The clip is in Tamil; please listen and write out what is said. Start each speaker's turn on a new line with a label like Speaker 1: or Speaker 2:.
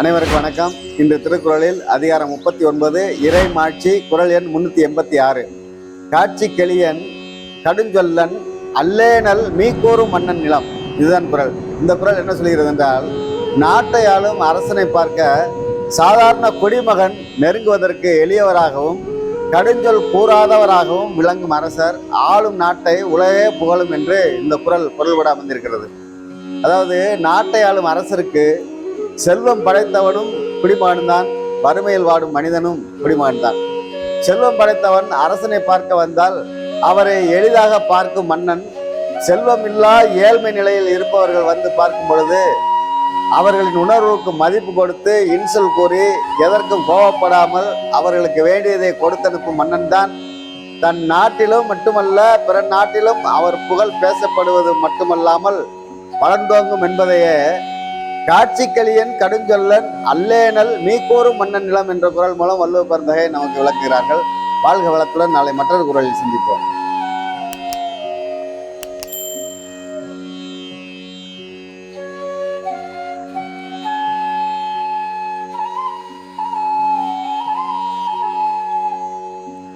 Speaker 1: அனைவருக்கும் வணக்கம். இன்று திருக்குறளில் அதிகாரம் முப்பத்தி ஒன்பது இறை மாட்சி குரல் எண் முன்னூத்தி எண்பத்தி ஆறு. காட்சி கெளியன் கடுஞ்சொல்லன் அல்லேனல் மீக்கோரும் மன்னன் நிலம். இதுதான் குரல் இந்த குரல் என்ன சொல்கிறது என்றால் நாட்டை ஆளும் அரசனை பார்க்க சாதாரண குடிமகன் நெருங்குவதற்கு எளியவராகவும் கடுஞ்சொல் கூறாதவராகவும் விளங்கும் அரசர் ஆளும் நாட்டை உலகே புகழும் என்று இந்த குரல் பொருள்பட அமைந்திருக்கிறது. அதாவது நாட்டை ஆளும் அரசருக்கு செல்வம் படைத்தவனும் குடிமகன்தான் வறுமையில் வாடும் மனிதனும் குடிமகன்தான் செல்வம் படைத்தவன் அரசனை பார்க்க வந்தால் அவரை எளிதாக பார்க்கும் மன்னன் செல்வம் இல்லா ஏழ்மை நிலையில் இருப்பவர்கள் வந்து பார்க்கும் பொழுது அவர்களின் உணர்வுக்கு மதிப்பு கொடுத்து இன்சொல் கூறி எதற்கும் கோபப்படாமல் அவர்களுக்கு வேண்டியதை கொடுத்தனுப்பும் மன்னன் தான் தன் நாட்டிலும் மட்டுமல்ல பிற நாட்டிலும் அவர் புகழ் பேசப்படுவது மட்டுமல்லாமல் வளர்ந்தோங்கும் என்பதையே காட்சிக்களியன் கடுஞ்சொல்லன் அல்லேனல் மீக்கோரும் மன்னன் நிலம் என்ற குரல் மூலம் வள்ளுவ பரந்தகை நமக்கு விளக்குகிறார்கள். வாழ்க வளத்துடன் நாளை மற்றொரு குரலில் சந்திப்போம்.